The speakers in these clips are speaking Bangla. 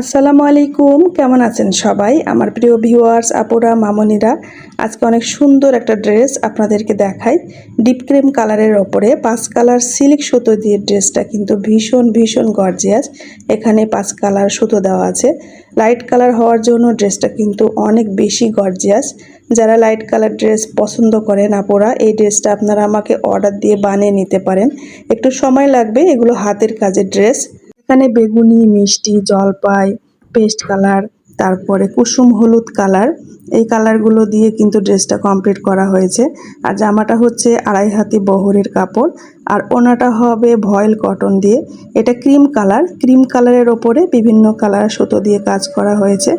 আসসালামু আলাইকুম, কেমন আছেন সবাই? আমার প্রিয় ভিউয়ার্স আপুরা, মামনিরা, আজকে অনেক সুন্দর একটা ড্রেস আপনাদেরকে দেখাই। ডিপ ক্রিম কালারের ওপরে পাঁচ কালার সিল্ক সুতো দিয়ে ড্রেসটা কিন্তু ভীষণ ভীষণ গর্জিয়াস এখানে পাঁচ কালার সুতো দেওয়া আছে। লাইট কালার হওয়ার জন্য ড্রেসটা কিন্তু অনেক বেশি গর্জিয়াস যারা লাইট কালার ড্রেস পছন্দ করেন, আপুরা, এই ড্রেসটা আপনারা আমাকে অর্ডার দিয়ে বানিয়ে নিতে পারেন। একটু সময় লাগবে এগুলো হাতের কাজের ড্রেস এখানে বেগুনি, মিষ্টি, জলপাই, পেস্ট কালার, তারপরে কুসুম হলুদ কালার। এই কালারগুলো দিয়ে কিন্তু ড্রেসটা কমপ্লিট করা হয়েছে। আর জামাটা হচ্ছে আড়াই হাতি বহরের কাপড়। আর ওনাটা হবে ভয়েল কটন দিয়ে। এটা ক্রিম কালার। ক্রিম কালারের ওপরে বিভিন্ন কালার সুতো দিয়ে কাজ করা হয়েছে।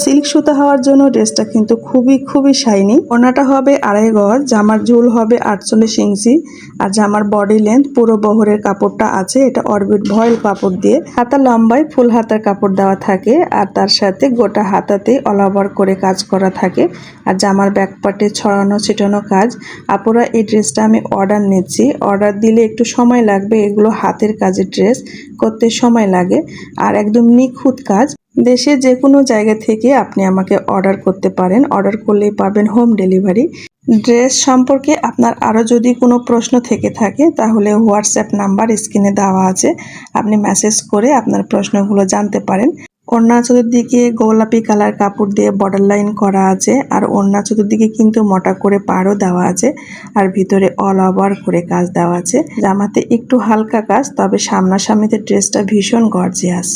সিল্ক সুতো হওয়ার জন্য ড্রেসটা কিন্তু খুবই খুবই শাইনি ওনাটা হবে আড়াই গজ, জামার ঝুল হবে আটচল্লিশ ইঞ্চি, আর জামার বডি লেন্থ পুরো বহরের কাপড়টা আছে। এটা অরবিট ভয়েল কাপড় দিয়ে। হাতা লম্বায় ফুল হাতার কাপড় দেওয়া থাকে, আর তার সাথে গোটা হাতাতে অল ওভার করে কাজ করা থাকে। আর জামার ব্যাক পার্টে ছড়ানো ছিটানো কাজ। আপুরা এই ড্রেসটা আমি অর্ডার নিচ্ছি। অর্ডার দিলে একটু সময় লাগবে, এগুলো হাতের কাজের ড্রেস, করতে সময় লাগে। আর একদম নিখুঁত কাজ। দেশের যে কোনো জায়গা থেকে আপনি আমাকে অর্ডার করতে পারেন। অর্ডার করলেই পাবেন হোম ডেলিভারি। ড্রেস সম্পর্কে আপনার আরও যদি কোনো প্রশ্ন থেকে থাকে, তাহলে হোয়াটসঅ্যাপ নাম্বার স্ক্রিনে দেওয়া আছে। আপনি মেসেজ করে আপনার প্রশ্নগুলো জানতে পারেন। ওড়না চতুর্দিকে গোলাপি কালার কাপড় দিয়ে বর্ডার লাইন করা আছে আর ওড়না চতুর্দিকে কিন্তু মোটা করে পাড়ও দেওয়া আছে আর ভিতরে অল ওভার করে কাজ দেওয়া আছে। জামাতে একটু হালকা কাজ, তবে সামনাসামনিতে ড্রেসটা ভীষণ গর্জিয়াস